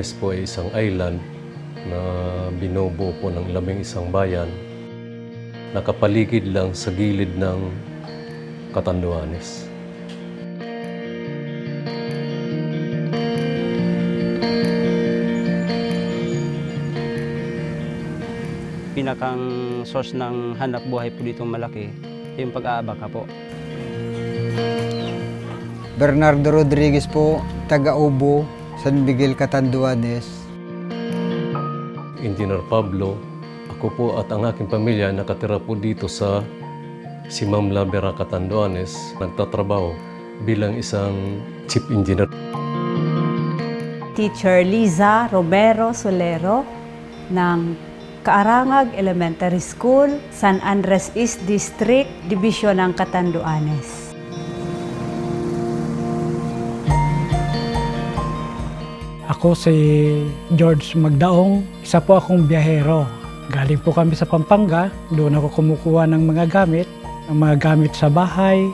Catanduanes po ay isang island na binubuo po ng labing isang bayan. Nakapaligid lang sa gilid ng Catanduanes. Pinakang source ng hanap buhay po dito malaki, yung pag-aabaka po. Bernardo Rodriguez po, taga Ubo, San Miguel, Catanduanes. Engineer Pablo, ako po at ang aking pamilya nakatira po dito sa Simam Labera, Catanduanes. Nagtatrabaho bilang isang chief engineer. Teacher Liza Romero Solero ng Kaarangag Elementary School, San Andres East District, Division ng Catanduanes. Ako si George Magdaong, isa po akong biyahero. Galing po kami sa Pampanga, doon ako kumukuha ng mga gamit, ng mga gamit sa bahay,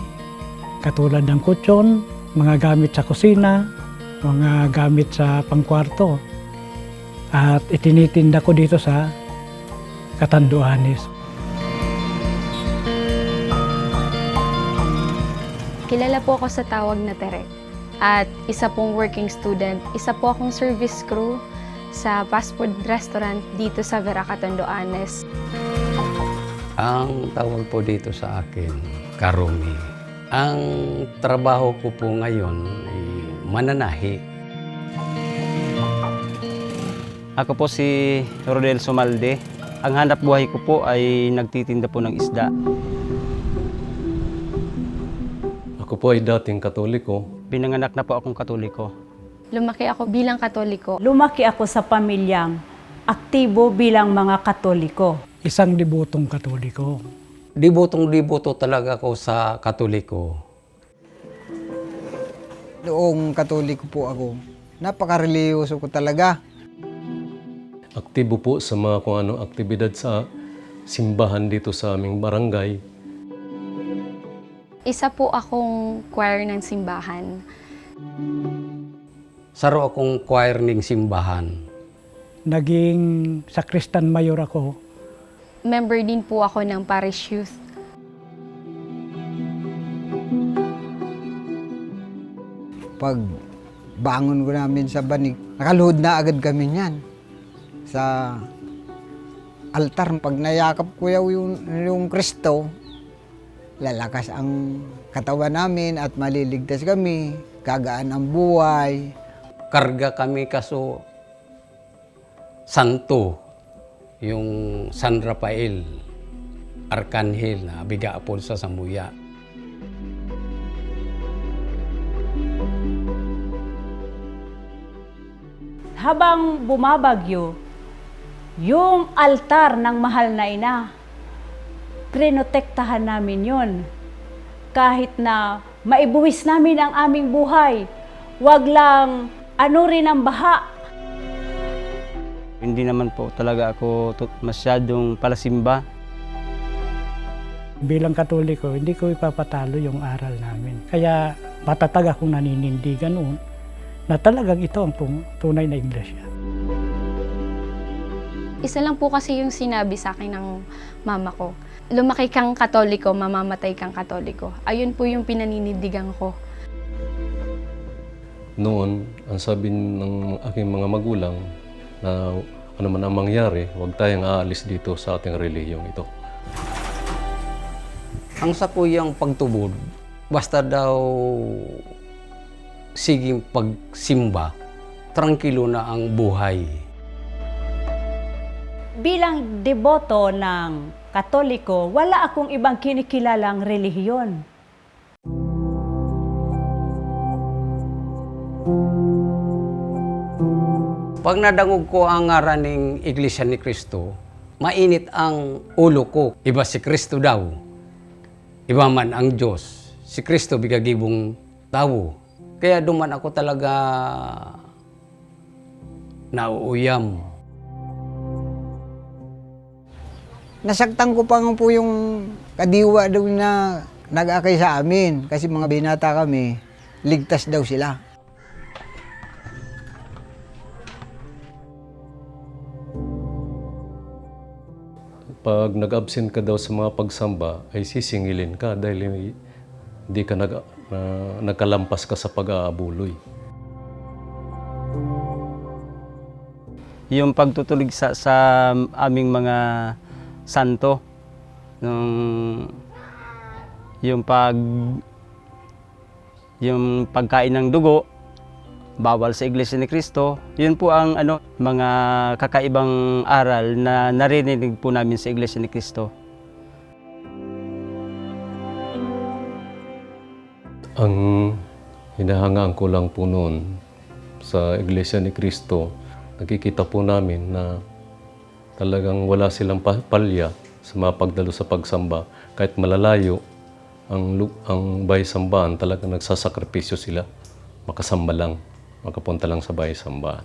katulad ng kutsyon, mga gamit sa kusina, mga gamit sa pangkwarto. At itinitinda ko dito sa Katanduanes. Kilala po ako sa tawag na Tere. At isa pong working student, isa po akong service crew sa fast food restaurant dito sa Vera Catanduanes. Ang tawag po dito sa akin, karumi. Ang trabaho ko po ngayon ay mananahi. Ako po si Rodel Sumalde. Ang hanap buhay ko po ay nagtitinda po ng isda. Ako po ay dating katoliko. Pinanganak na po akong katoliko. Lumaki ako bilang katoliko. Lumaki ako sa pamilyang aktibo bilang mga katoliko. Isang debutong katoliko. Dibutong-dibuto talaga ako sa katoliko. Noong katoliko po ako, napaka-religyoso ko talaga. Aktibo po sa mga kung anong aktibidad sa simbahan dito sa aming barangay. Isa po akong choir ng simbahan. Saro akong choir ng simbahan. Naging sakristan mayor ako Member din po ako ng parish youth. Pag bangon ko namin sa banig, nakaluhod na agad kami niyan. Sa altar, pag nayakap ko yung, yung Kristo, lalakas ang katawan namin at maliligtas kami, kagaan ang buhay. Karga kami kaso santo, yung San Rafael, Arkanghel na biga po sa Samuya. Habang bumabagyo, yung altar ng mahal na ina, prinotektahan namin yon. Kahit na maibuwis namin ang aming buhay, wag lang ano rin ang baha, Hindi naman po talaga ako masyadong palasimba. bilang katoliko, hindi ko ipapatalo yung aral namin. Kaya matatag akong naninindigan noon na talagang ito ang tunay na iglesia. Isa lang po kasi yung sinabi sa akin ng mama ko. Lumaki kang katoliko, mamamatay kang katoliko. Ayun po yung pinaninindigan ko. Noon, ang sabi ng aking mga magulang na ano man ang mangyari, huwag tayong aalis dito sa ating relihiyong ito. Ang sakuyang pagtubod, basta daw siging pagsimba, trangkilo na ang buhay. bilang deboto ng Katoliko, wala akong ibang kinikilalang relihiyon. Pag nadangog ko ang ngaran ng Iglesia ni Kristo, mainit ang ulo ko. Iba si Kristo daw. Iba man ang Diyos. Si Kristo bigagibong tao. Kaya duman ako talaga nauuyam. Nasaktan ko pa nga po yung kadiwa daw na nag-akay sa amin kasi mga binata kami, ligtas daw sila. Pag nag-absent ka daw sa mga pagsamba, ay sisingilin ka dahil hindi ka nag, uh, nagkalampas ka sa pag-aabuloy. Yung pagtutulig sa, sa aming mga santo, nung yung pag yung pagkain ng dugo, bawal sa Iglesia ni Cristo. Yun po ang ano, mga kakaibang aral na narinig po namin sa Iglesia ni Cristo. Ang hinahangaan ko lang po noon sa Iglesia ni Cristo, nakikita po namin na talagang wala silang pa- palya sa mga pagdalo sa pagsamba. Kahit malalayo ang, ang bahay sambahan, talagang nagsasakripisyo sila. Makasamba lang, makapunta lang sa bahay sambahan.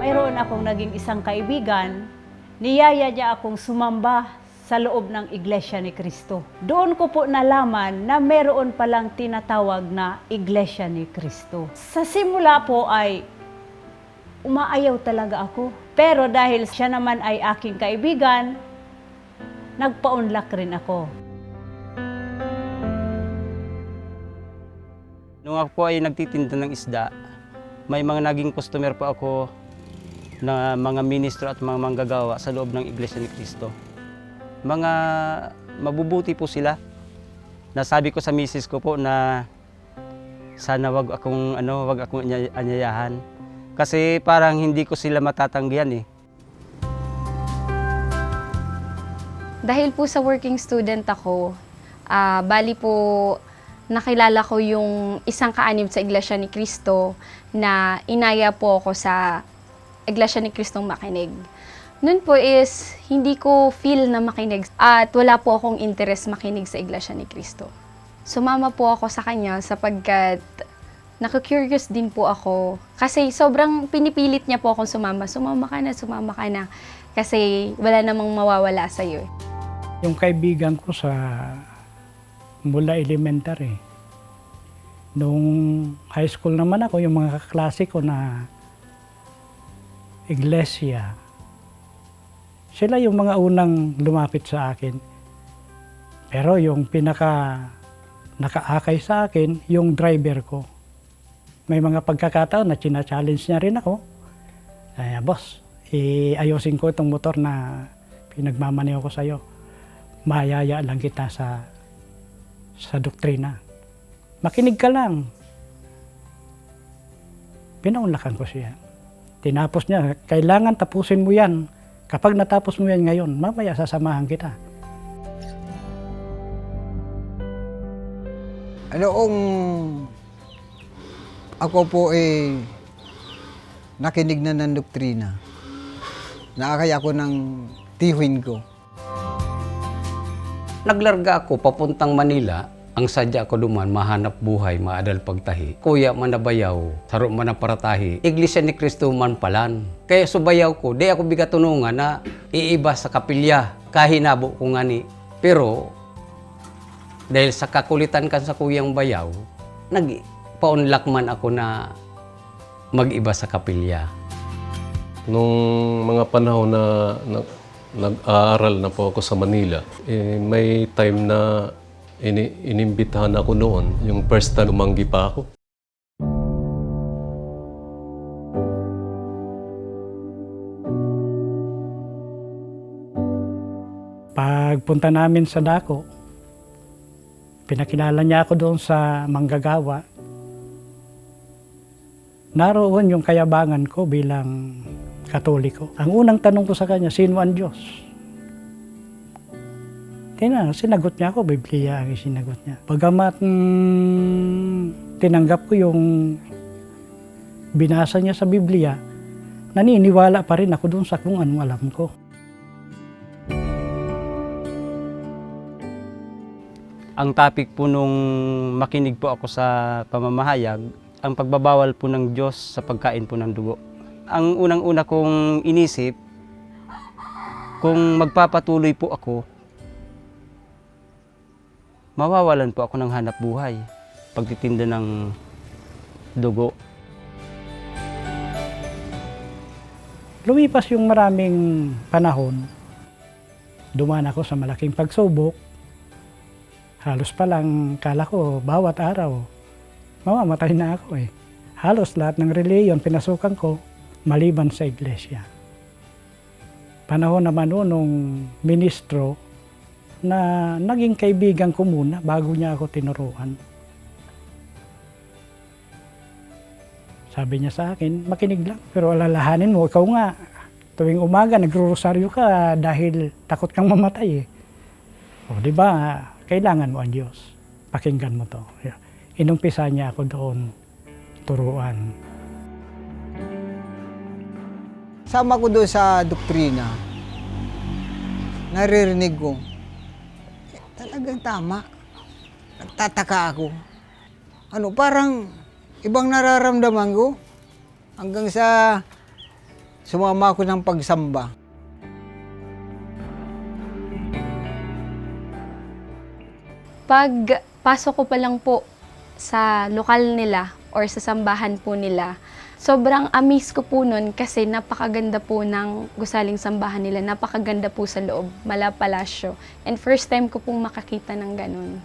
Mayroon akong naging isang kaibigan, niyaya niya akong sumamba sa loob ng Iglesia ni Cristo. Doon ko po nalaman na meron palang tinatawag na Iglesia ni Cristo. Sa simula po ay umaayaw talaga ako. Pero dahil siya naman ay aking kaibigan, nagpaunlak rin ako. Nung ako ay nagtitinda ng isda, may mga naging customer po ako na mga ministro at mga manggagawa sa loob ng Iglesia ni Cristo. Mga mabubuti po sila. Nasabi ko sa misis ko po na sana wag akong ano, wag akong anya- anyayahan. Kasi parang hindi ko sila matatanggihan eh. Dahil po sa working student ako, ah, bali po nakilala ko yung isang kaanib sa Iglesia ni Cristo na inaya po ako sa Iglesia ni Cristong makinig. Noon po is hindi ko feel na makinig at wala po akong interest makinig sa Iglesia ni Cristo. Sumama po ako sa kanya sapagkat naku-curious din po ako. Kasi sobrang pinipilit niya po akong sumama. Sumama ka na, sumama ka na. Kasi wala namang mawawala sa'yo. Yung kaibigan ko sa mula elementary. Nung high school naman ako, yung mga kaklase ko na iglesia, sila yung mga unang lumapit sa akin. Pero yung pinaka nakaakay sa akin, yung driver ko. May mga pagkakataon na china-challenge niya rin ako. Ay, boss, iayusin ko itong motor na pinagmamaneho ko sa'yo mayaya lang kita sa sa doktrina. Makinig ka lang. Pinaunlakan ko siya. Tinapos niya, kailangan tapusin mo yan. Kapag natapos mo yan ngayon, mamaya sasamahan kita. Noong ako po eh nakinig na ng doktrina, naakay ako ng tihuin ko. Naglarga ako papuntang Manila. Ang sadya ko duman, mahanap buhay, maadal pagtahi. Kuya manabayaw, saro manaparatahi. Iglesia ni Cristo man palan. Kaya subayaw ko, di ako bigatunungan na iiba sa kapilya. Kahinabo ko nga ni. Pero, dahil sa kakulitan kan sa kuyang bayaw, nagpaunlak man ako na mag-iba sa kapilya. Nung mga panahon na, na nag-aaral na po ako sa Manila, eh, may time na ini inimbitahan ako noon, yung first time umanggi pa ako. Pagpunta namin sa dako, pinakilala niya ako doon sa manggagawa. Naroon yung kayabangan ko bilang katoliko. Ang unang tanong ko sa kanya, sino ang Diyos? Tina, sinagot niya ako, Biblia ang sinagot niya. Pagamat mm, tinanggap ko yung binasa niya sa Biblia, naniniwala pa rin ako doon sa kung anong alam ko. Ang topic po nung makinig po ako sa pamamahayag, ang pagbabawal po ng Diyos sa pagkain po ng dugo. Ang unang-una kong inisip, kung magpapatuloy po ako, mawawalan po ako ng hanap buhay. Pagtitinda ng dugo. Lumipas yung maraming panahon, dumaan ako sa malaking pagsubok. Halos pa lang, kala ko, bawat araw, mamamatay na ako eh. Halos lahat ng reliyon pinasukan ko, maliban sa iglesia. Panahon naman noon nung ministro na naging kaibigan ko muna bago niya ako tinuruan. Sabi niya sa akin, makinig lang. Pero alalahanin mo, ikaw nga, tuwing umaga nagro-rosaryo ka dahil takot kang mamatay eh. O di ba, kailangan mo ang Diyos. Pakinggan mo to. Inumpisa niya ako doon turuan. Sama ko doon sa doktrina. Naririnig ko. Talagang tama. Nagtataka ako. Ano, parang ibang nararamdaman ko. Hanggang sa sumama ako ng pagsamba. Pag pasok ko pa lang po sa lokal nila or sa sambahan po nila, sobrang amis ko po nun kasi napakaganda po ng gusaling sambahan nila. Napakaganda po sa loob, mala palasyo. And first time ko pong makakita ng ganun.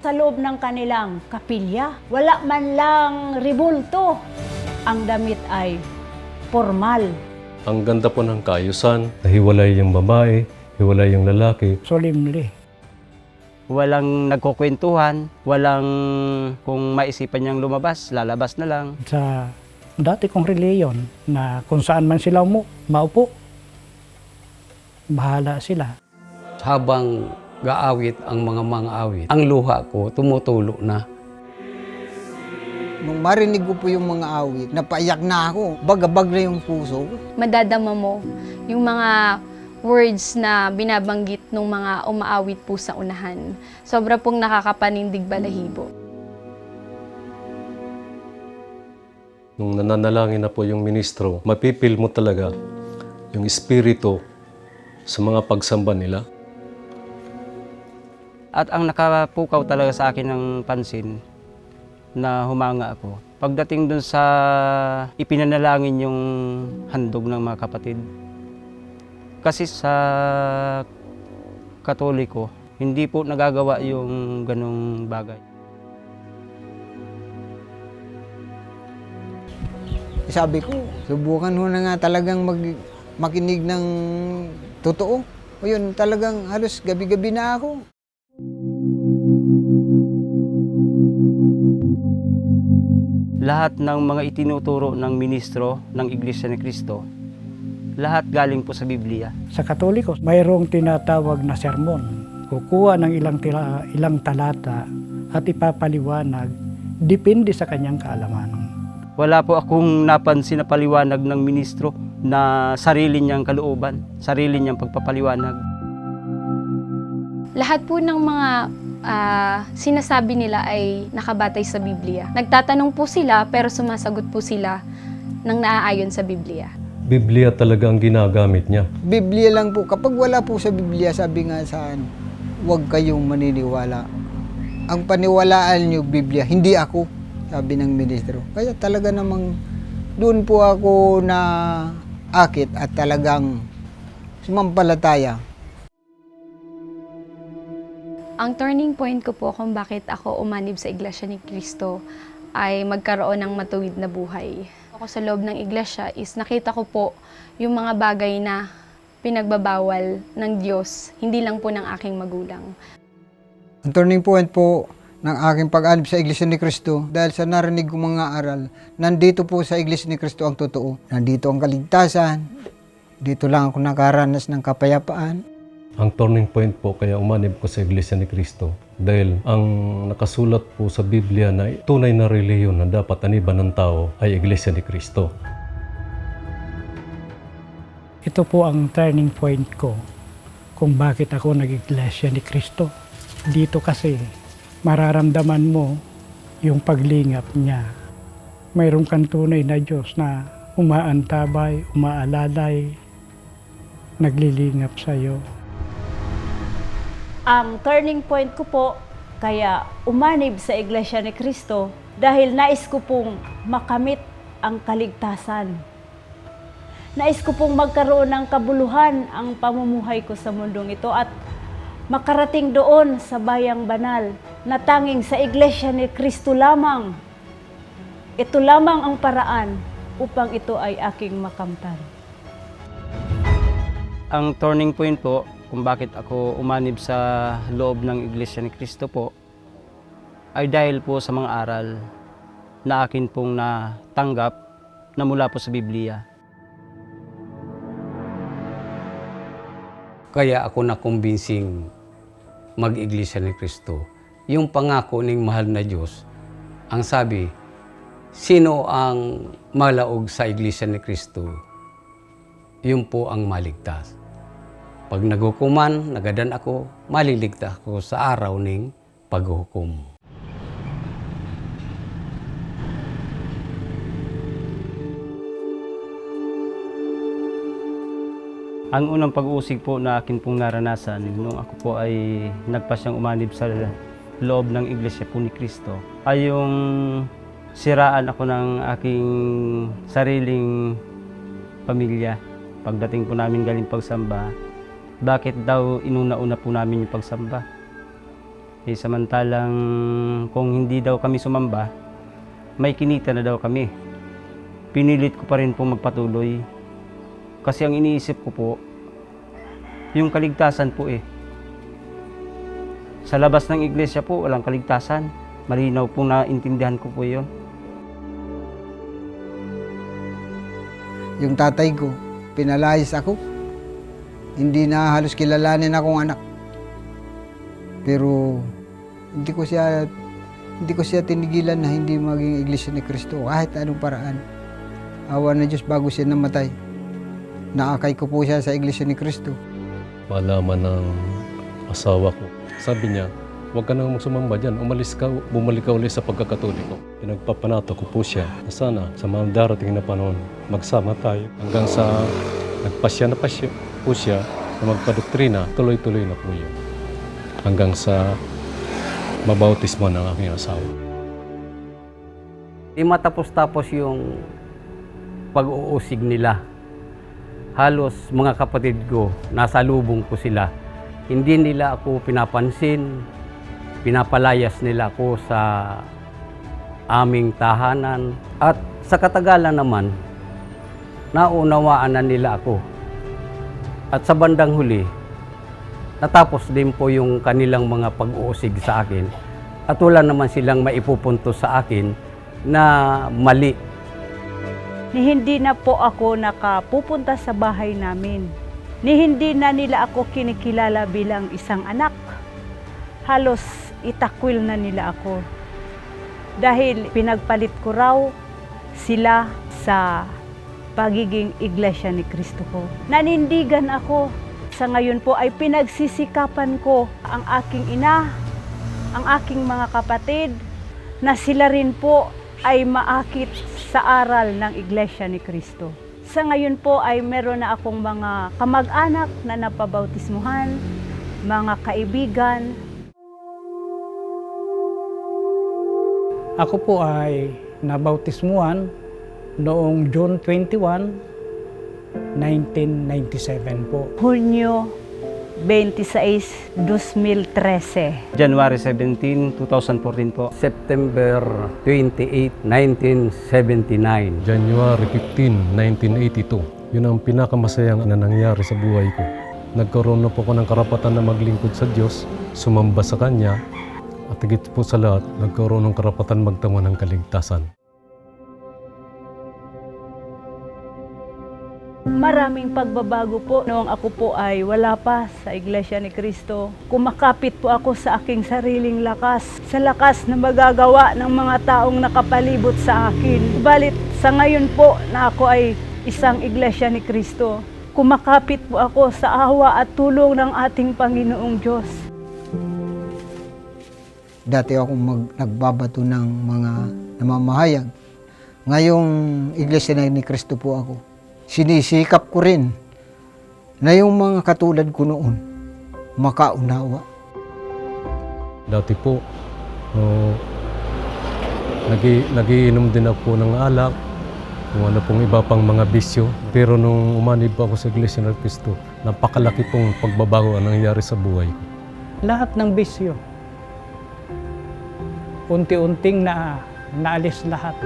Sa loob ng kanilang kapilya, wala man lang ribulto. Ang damit ay formal. Ang ganda po ng kaayusan, nahiwalay yung babae, hiwalay yung lalaki. Solemnly. Walang nagkukwentuhan, walang kung maisipan niyang lumabas, lalabas na lang. Sa dati kong reliyon na kung saan man sila umu, maupo, bahala sila. Habang gaawit ang mga mga awit, ang luha ko tumutulo na. Nung marinig ko po yung mga awit, napaiyak na ako. Bagabag na yung puso ko. Madadama mo yung mga words na binabanggit ng mga umaawit po sa unahan. Sobra pong nakakapanindig balahibo. Nung nananalangin na po yung ministro, mapipil mo talaga yung espiritu sa mga pagsamba nila. At ang nakapukaw talaga sa akin ng pansin na humanga ako. Pagdating dun sa ipinanalangin yung handog ng mga kapatid. Kasi sa katoliko, hindi po nagagawa yung ganong bagay. Sabi ko, subukan ho na nga talagang mag, makinig ng totoo. O yun, talagang halos gabi-gabi na ako. Lahat ng mga itinuturo ng ministro ng Iglesia ni Cristo, lahat galing po sa Biblia. Sa Katoliko, mayroong tinatawag na sermon. Kukuha ng ilang, tila, ilang talata at ipapaliwanag depende sa kanyang kaalaman. Wala po akong napansin na paliwanag ng ministro na sarili niyang kalooban, sarili niyang pagpapaliwanag. Lahat po ng mga ah, sinasabi nila ay nakabatay sa Biblia. Nagtatanong po sila pero sumasagot po sila ng naaayon sa Biblia. Biblia talaga ang ginagamit niya. Biblia lang po. Kapag wala po sa Biblia, sabi nga sa ano, huwag kayong maniniwala. Ang paniwalaan niyo, Biblia, hindi ako, sabi ng ministro. Kaya talaga namang doon po ako na akit at talagang sumampalataya. Ang turning point ko po kung bakit ako umanib sa Iglesia ni Cristo ay magkaroon ng matuwid na buhay. Ako sa loob ng iglesia is nakita ko po yung mga bagay na pinagbabawal ng Diyos, hindi lang po ng aking magulang. Ang turning point po ng aking pag-alib sa Iglesia ni Cristo dahil sa narinig kong mga aral, nandito po sa Iglesia ni Cristo ang totoo. Nandito ang kaligtasan. Dito lang ako nakaranas ng kapayapaan. Ang turning point po kaya umanib ko sa Iglesia ni Cristo dahil ang nakasulat po sa Biblia na tunay na reliyon na dapat aniban ng tao ay Iglesia ni Cristo. Ito po ang turning point ko kung bakit ako nag-iglesia ni Kristo. Dito kasi mararamdaman mo yung paglingap niya. Mayroon kang tunay na Diyos na umaantabay, umaalalay, naglilingap sa iyo. Ang turning point ko po, kaya umanib sa Iglesia ni Cristo dahil nais ko pong makamit ang kaligtasan. Nais ko pong magkaroon ng kabuluhan ang pamumuhay ko sa mundong ito at makarating doon sa bayang banal na tanging sa Iglesia ni Cristo lamang. Ito lamang ang paraan upang ito ay aking makamtan. Ang turning point po kung bakit ako umanib sa loob ng Iglesia ni Cristo po ay dahil po sa mga aral na akin pong natanggap na mula po sa Biblia. Kaya ako nakumbinsing mag-iglesia ni Kristo. Yung pangako ng mahal na Diyos, ang sabi, sino ang malaog sa iglesia ni Kristo? Yun po ang maligtas. Pag naghukuman, nagadan ako, maliligtas ako sa araw ng paghukom. Ang unang pag-uusig po na akin pong naranasan nung ako po ay nagpasyang umanib sa loob ng Iglesia po ni Cristo ay yung siraan ako ng aking sariling pamilya. Pagdating po namin galing pagsamba, bakit daw inuna-una po namin yung pagsamba? Eh, samantalang kung hindi daw kami sumamba, may kinita na daw kami. Pinilit ko pa rin po magpatuloy kasi ang iniisip ko po, yung kaligtasan po eh. Sa labas ng iglesia po, walang kaligtasan. Malinaw po naintindihan ko po yun. Yung tatay ko, pinalayas ako. Hindi na halos kilalanin akong anak. Pero hindi ko siya hindi ko siya tinigilan na hindi maging iglesia ni Kristo kahit anong paraan. Awa na Diyos bago siya namatay. Naakay ko po siya sa iglesia ni Kristo. Malaman ng asawa ko. Sabi niya, huwag ka nang sumamba dyan. Umalis ka, bumalik ka ulit sa pagkakatoliko. Pinagpapanato ko po siya na sana sa mga darating na panahon, magsama tayo. Hanggang sa nagpasya na pasya po siya na magpadoktrina, tuloy-tuloy na po yun. Hanggang sa mabautismo ng aking asawa. Di matapos-tapos yung pag-uusig nila. Halos mga kapatid ko, nasa lubong ko sila. Hindi nila ako pinapansin, pinapalayas nila ako sa aming tahanan. At sa katagalan naman, naunawaan na nila ako. At sa bandang huli, natapos din po yung kanilang mga pag-uusig sa akin. At wala naman silang maipupunto sa akin na mali hindi na po ako nakapupunta sa bahay namin. Ni hindi na nila ako kinikilala bilang isang anak. Halos itakwil na nila ako. Dahil pinagpalit ko raw sila sa pagiging iglesia ni Kristo ko. Nanindigan ako. Sa ngayon po ay pinagsisikapan ko ang aking ina, ang aking mga kapatid, na sila rin po ay maakit sa aral ng Iglesia ni Kristo. Sa ngayon po ay meron na akong mga kamag-anak na napabautismuhan, mga kaibigan. Ako po ay nabautismuhan noong June 21, 1997 po. Hunyo 26, 2013. January 17, 2014 po. September 28, 1979. January 15, 1982. Yun ang pinakamasayang na nangyari sa buhay ko. Nagkaroon na po ako ng karapatan na maglingkod sa Diyos, sumamba sa Kanya, at higit po sa lahat, nagkaroon ng karapatan magtamo ng kaligtasan. Maraming pagbabago po noong ako po ay wala pa sa Iglesia ni Kristo. Kumakapit po ako sa aking sariling lakas, sa lakas na magagawa ng mga taong nakapalibot sa akin. Balit sa ngayon po na ako ay isang Iglesia ni Kristo, kumakapit po ako sa awa at tulong ng ating Panginoong Diyos. Dati ako mag, nagbabato ng mga namamahayag. Ngayong iglesia ni Kristo po ako. Sinisikap ko rin na yung mga katulad ko noon makaunawa. Dati po, oh, nagi, nagiinom din ako ng alak, kung ano pong iba pang mga bisyo. Pero nung umanib ako sa Iglesia ng Cristo, napakalaki pong pagbabago ang nangyari sa buhay ko. Lahat ng bisyo. Unti-unting na naalis lahat.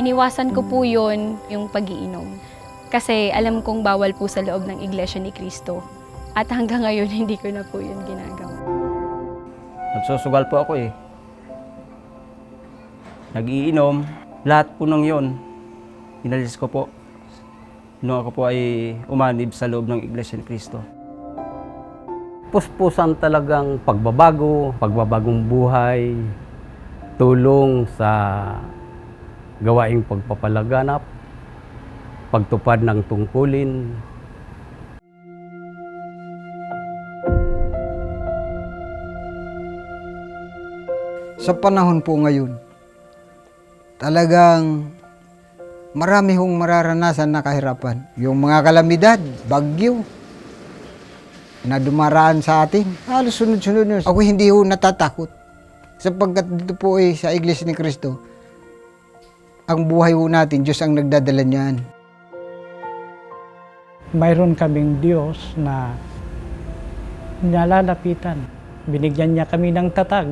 Iniwasan ko po yun, yung pagiinom. Kasi alam kong bawal po sa loob ng Iglesia ni Cristo. At hanggang ngayon, hindi ko na po yun ginagawa. Nagsusugal po ako eh. Nag-iinom. Lahat po ng yon, inalis ko po. Nung ako po ay umanib sa loob ng Iglesia ni Cristo. Puspusan talagang pagbabago, pagbabagong buhay, tulong sa gawaing pagpapalaganap, pagtupad ng tungkulin, Sa panahon po ngayon, talagang marami hong mararanasan na kahirapan. Yung mga kalamidad, bagyo, na dumaraan sa atin. Halos sunod-sunod yun. Ako hindi ho natatakot. Sapagkat dito po eh, sa Iglesia ni Cristo, ang buhay ho natin, Diyos ang nagdadala niyan. Mayroon kaming Diyos na nalalapitan. Binigyan niya kami ng tatag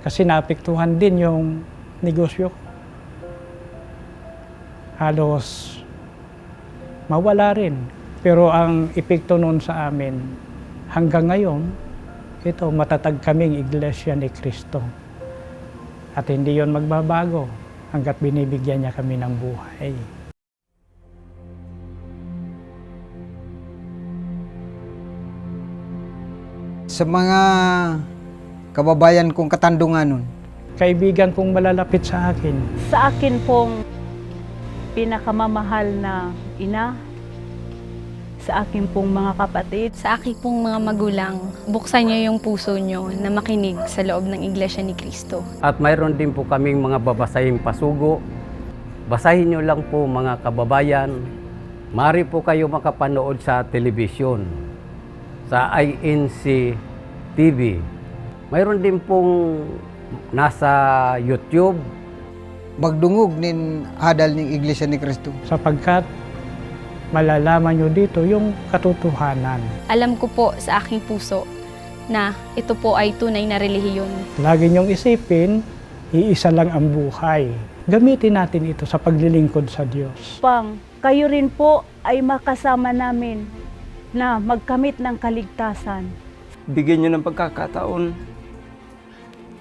kasi naapektuhan din yung negosyo ko. Halos mawala rin. Pero ang epekto noon sa amin, hanggang ngayon, ito, matatag kaming Iglesia ni Cristo. At hindi yon magbabago hanggat binibigyan niya kami ng buhay. Sa mga kababayan kong katandungan nun, Kaibigan kong malalapit sa akin, Sa akin pong pinakamamahal na ina, sa akin pong mga kapatid, Sa aking pong mga magulang, buksan niyo yung puso niyo na makinig sa loob ng Iglesia ni Cristo. At mayroon din po kaming mga babasahing pasugo. Basahin nyo lang po mga kababayan. Mari po kayo makapanood sa telebisyon, sa INC TV. Mayroon din pong nasa YouTube. magdungog nin hadal ng Iglesia ni Cristo. sapagkat malalaman nyo dito yung katotohanan. Alam ko po sa aking puso na ito po ay tunay na relihiyon. Lagi nyong isipin, iisa lang ang buhay. Gamitin natin ito sa paglilingkod sa Diyos. pang kayo rin po ay makasama namin na magkamit ng kaligtasan. Bigyan nyo ng pagkakataon.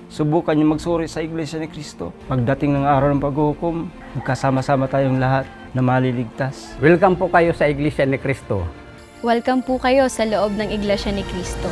Subukan nyo magsuri sa Iglesia ni Cristo. Pagdating ng araw ng paghukom, magkasama-sama tayong lahat na maliligtas. Welcome po kayo sa Iglesia ni Cristo. Welcome po kayo sa loob ng Iglesia ni Cristo.